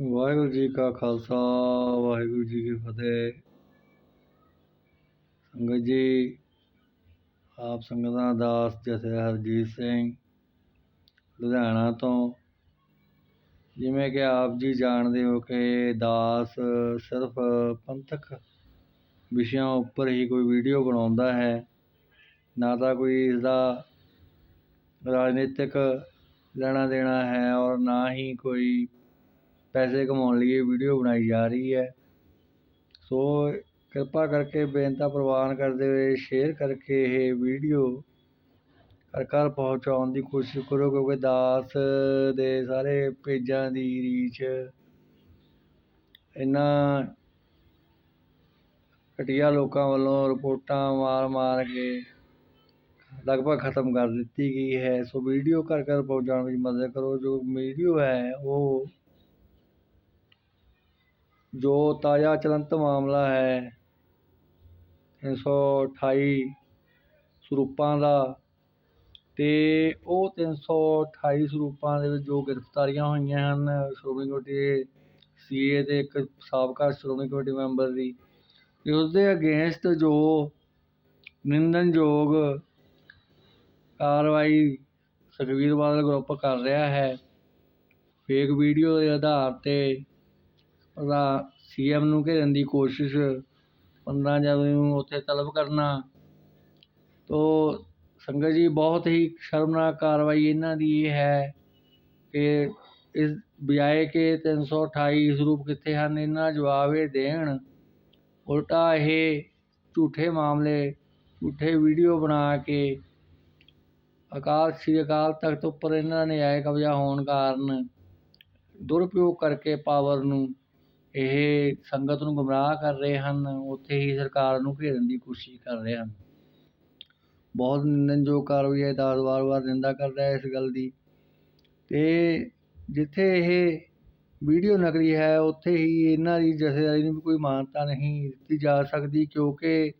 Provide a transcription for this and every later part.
ਵਾਹਿਗੁਰੂ ਜੀ ਕਾ ਖਾਲਸਾ, ਵਾਹਿਗੁਰੂ ਜੀ ਕੀ ਫਤਿਹ। ਸੰਗਤ ਜੀ, ਆਪ ਸੰਗਤਾਂ ਦਾਸ ਜਥੇ ਹਰਜੀਤ ਸਿੰਘ, ਲੁਧਿਆਣਾ ਤੋਂ। ਜਿਵੇਂ ਕਿ ਆਪ ਜੀ ਜਾਣਦੇ ਹੋ ਕਿ ਦਾਸ ਸਿਰਫ ਪੰਥਕ ਵਿਸ਼ਿਆਂ ਉੱਪਰ ਹੀ ਕੋਈ ਵੀਡੀਓ ਬਣਾਉਂਦਾ ਹੈ, ਨਾ ਤਾਂ ਕੋਈ ਇਸਦਾ ਰਾਜਨੀਤਿਕ ਲੈਣਾ ਦੇਣਾ ਹੈ ਔਰ ਨਾ ਹੀ ਕੋਈ ਪੈਸੇ ਕਮਾਉਣ ਲਈ ਇਹ ਵੀਡੀਓ ਬਣਾਈ ਜਾ ਰਹੀ ਹੈ। ਸੋ ਕਿਰਪਾ ਕਰਕੇ ਬੇਨਤੀ ਪ੍ਰਵਾਨ ਕਰਦੇ ਹੋਏ ਸ਼ੇਅਰ ਕਰਕੇ ਇਹ ਵੀਡੀਓ ਘਰ ਘਰ ਪਹੁੰਚਾਉਣ ਦੀ ਕੋਸ਼ਿਸ਼ ਕਰੋ ਕਿਉਂਕਿ ਦਾਸ ਦੇ ਸਾਰੇ ਪੇਜਾਂ ਦੀ ਰੀਚ ਇਹਨਾਂ ਘਟੀਆ ਲੋਕਾਂ ਵੱਲੋਂ ਰਿਪੋਰਟਾਂ ਮਾਰ ਮਾਰ ਕੇ ਲਗਭਗ ਖਤਮ ਕਰ ਦਿੱਤੀ ਗਈ ਹੈ। ਸੋ ਵੀਡੀਓ ਘਰ ਘਰ ਪਹੁੰਚਾਉਣ ਵਿੱਚ ਮਦਦ ਕਰੋ। ਜੋ ਵੀਡੀਓ ਹੈ ਉਹ ਜੋ ਤਾਜ਼ਾ ਚਲੰਤ ਮਾਮਲਾ ਹੈ 328 ਸਰੂਪਾਂ ਦਾ ਅਤੇ ਉਹ 328 ਸਰੂਪਾਂ ਦੇ ਵਿੱਚ ਜੋ ਗ੍ਰਿਫਤਾਰੀਆਂ ਹੋਈਆਂ ਹਨ, ਸ਼੍ਰੋਮਣੀ ਕਮੇਟੀ ਦੇ ਸੀ ਏ ਅਤੇ ਇੱਕ ਸਾਬਕਾ ਸ਼੍ਰੋਮਣੀ ਕਮੇਟੀ ਮੈਂਬਰ ਦੀ, ਤੇ ਉਸ ਅਗੇਂਸਟ ਜੋ ਨਿੰਦਣਯੋਗ ਕਾਰਵਾਈ ਸੁਖਬੀਰ ਬਾਦਲ ਗਰੁੱਪ ਕਰ ਰਿਹਾ ਹੈ, ਫੇਕ ਵੀਡੀਓ ਦੇ ਆਧਾਰ ਤੇ ਉਹਦਾ ਸੀਐਮ ਨੂੰ ਘੇਰਨ ਦੀ ਕੋਸ਼ਿਸ਼ 15 ਜਨਵਰੀ ਨੂੰ ਉੱਥੇ ਤਲਬ ਕਰਨਾ। ਤੋ ਸੰਗਤ ਜੀ, ਬਹੁਤ ਹੀ ਸ਼ਰਮਨਾਕ ਕਾਰਵਾਈ ਇਹਨਾਂ ਦੀ ਇਹ ਹੈ ਕਿ ਇਸ ਬਜਾਏ ਕਿ 328 ਸਰੂਪ ਕਿੱਥੇ ਹਨ, ਇਹਨਾਂ ਜਵਾਬ ਇਹ ਦੇਣ, ਉਲਟਾ ਇਹ ਝੂਠੇ ਮਾਮਲੇ, ਝੂਠੇ ਵੀਡੀਓ ਬਣਾ ਕੇ ਅਕਾਲ, ਸ੍ਰੀ ਅਕਾਲ ਤਖਤ ਉੱਪਰ ਇਹਨਾਂ ਨੇ ਆਏ ਕਬਜ਼ਾ ਹੋਣ ਕਾਰਨ ਦੁਰਉਪਯੋਗ ਕਰਕੇ ਪਾਵਰ ਨੂੰ ਇਹ ਸੰਗਤ ਨੂੰ ਗੁੰਮਰਾਹ ਕਰ ਰਹੇ ਹਨ, ਉੱਥੇ ਹੀ ਸਰਕਾਰ ਨੂੰ ਘੇਰਨ ਦੀ ਕੋਸ਼ਿਸ਼ ਕਰ ਰਹੇ ਹਨ। ਬਹੁਤ ਨਿੰਦਣਯੋਗ ਕਾਰਵਾਈ ਹੈ ਦਾਸ ਵਾਰ ਵਾਰ ਨਿੰਦਾ ਕਰਦਾ ਹੈ ਇਸ ਗੱਲ ਦੀ। ਤੇ ਜਿੱਥੇ ਇਹ ਵੀਡੀਓ ਨਕਲੀ ਹੈ, ਉੱਥੇ ਹੀ ਇਹਨਾਂ ਦੀ ਜਥੇਦਾਰੀ ਨੂੰ ਵੀ ਕੋਈ ਮਾਨਤਾ ਨਹੀਂ ਦਿੱਤੀ ਜਾ ਸਕਦੀ, ਕਿਉਂਕਿ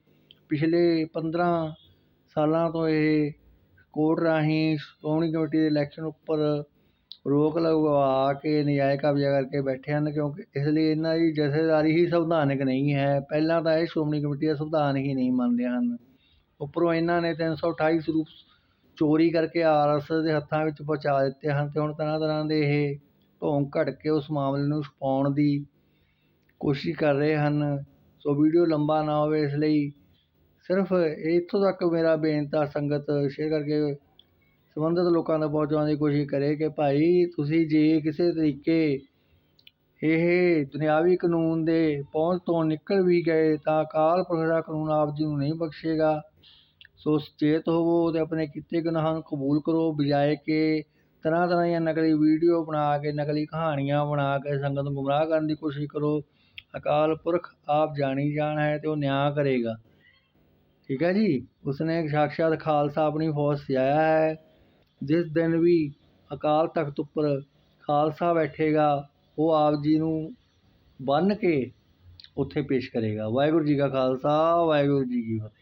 ਪਿਛਲੇ 15 ਸਾਲਾਂ ਤੋਂ ਇਹ ਕੋਰਟ ਰਾਹੀਂ ਸ਼੍ਰੋਮਣੀ ਕਮੇਟੀ ਦੇ ਇਲੈਕਸ਼ਨ ਉੱਪਰ ਰੋਕ ਲਗਵਾ ਕੇ ਨਜਾਇਜ਼ ਕਬਜ਼ਾ ਕਰਕੇ ਬੈਠੇ ਹਨ, ਕਿਉਂਕਿ ਇਸ ਲਈ ਇਹਨਾਂ ਦੀ ਜਥੇਦਾਰੀ ਹੀ ਸੰਵਿਧਾਨਕ ਨਹੀਂ ਹੈ। ਪਹਿਲਾਂ ਤਾਂ ਇਹ ਸ਼੍ਰੋਮਣੀ ਕਮੇਟੀ ਦਾ ਸੰਵਿਧਾਨ ਹੀ ਨਹੀਂ ਮੰਨਦੇ ਹਨ। ਉੱਪਰੋਂ ਇਹਨਾਂ ਨੇ 328 ਸਰੂਪ ਚੋਰੀ ਕਰਕੇ ਆਰ ਆਰਐਸਐਸ ਦੇ ਹੱਥਾਂ ਵਿੱਚ ਪਹੁੰਚਾ ਦਿੱਤੇ ਹਨ ਅਤੇ ਹੁਣ ਤਰ੍ਹਾਂ ਤਰ੍ਹਾਂ ਦੇ ਇਹ ਢੋਂਗ ਘੜ ਕੇ ਉਸ ਮਾਮਲੇ ਨੂੰ ਛੁਪਾਉਣ ਦੀ ਕੋਸ਼ਿਸ਼ ਕਰ ਰਹੇ ਹਨ। ਸੋ ਵੀਡੀਓ ਲੰਬਾ ਨਾ ਹੋਵੇ ਇਸ ਲਈ ਸਿਰਫ ਇੱਥੋਂ ਤੱਕ ਮੇਰਾ ਬੇਨਤੀ ਸੰਗਤ, ਸ਼ੇਅਰ ਕਰਕੇ ਸੰਬੰਧਿਤ ਲੋਕਾਂ ਤੱਕ ਪਹੁੰਚਾਉਣ ਦੀ ਕੋਸ਼ਿਸ਼ ਕਰੇ ਕਿ ਭਾਈ ਤੁਸੀਂ ਜੇ ਕਿਸੇ ਤਰੀਕੇ ਇਹ ਦੁਨਿਆਵੀ ਕਾਨੂੰਨ ਦੇ ਪਹੁੰਚ ਤੋਂ ਨਿਕਲ ਵੀ ਗਏ ਤਾਂ ਅਕਾਲ ਪੁਰਖ ਦਾ ਕਾਨੂੰਨ ਆਪ ਜੀ ਨੂੰ ਨਹੀਂ ਬਖਸ਼ੇਗਾ। ਸੋ ਸੁਚੇਤ ਹੋਵੋ ਤੇ ਆਪਣੇ ਕੀਤੇ ਗੁਨਾਹਾਂ ਨੂੰ ਕਬੂਲ ਕਰੋ ਬਜਾਏ ਕਿ ਤਰ੍ਹਾਂ ਤਰ੍ਹਾਂ ਦੀਆਂ ਨਕਲੀ ਵੀਡੀਓ ਬਣਾ ਕੇ, ਨਕਲੀ ਕਹਾਣੀਆਂ ਬਣਾ ਕੇ ਸੰਗਤ ਨੂੰ ਗੁੰਮਰਾਹ ਕਰਨ ਦੀ ਕੋਸ਼ਿਸ਼ ਕਰੋ। ਅਕਾਲ ਪੁਰਖ ਆਪ ਜਾਣੀ ਜਾਣ ਹੈ ਤੇ ਉਹ ਨਿਆਂ ਕਰੇਗਾ। ਠੀਕ ਹੈ ਜੀ? ਉਸਨੇ ਸਾਖਸ਼ਾਤ ਖਾਲਸਾ ਆਪਣੀ ਫੌਜ ਸਜਾਇਆ ਹੈ। ਜਿਸ ਦਿਨ ਵੀ ਅਕਾਲ ਤਖਤ ਉੱਪਰ ਖਾਲਸਾ ਬੈਠੇਗਾ, ਉਹ ਆਪ ਜੀ ਨੂੰ ਬੰਨ੍ਹ ਕੇ ਉੱਥੇ ਪੇਸ਼ ਕਰੇਗਾ। ਵਾਹਿਗੁਰੂ ਜੀ ਕਾ ਖਾਲਸਾ, ਵਾਹਿਗੁਰੂ ਜੀ ਕੀ ਫਤਿਹ।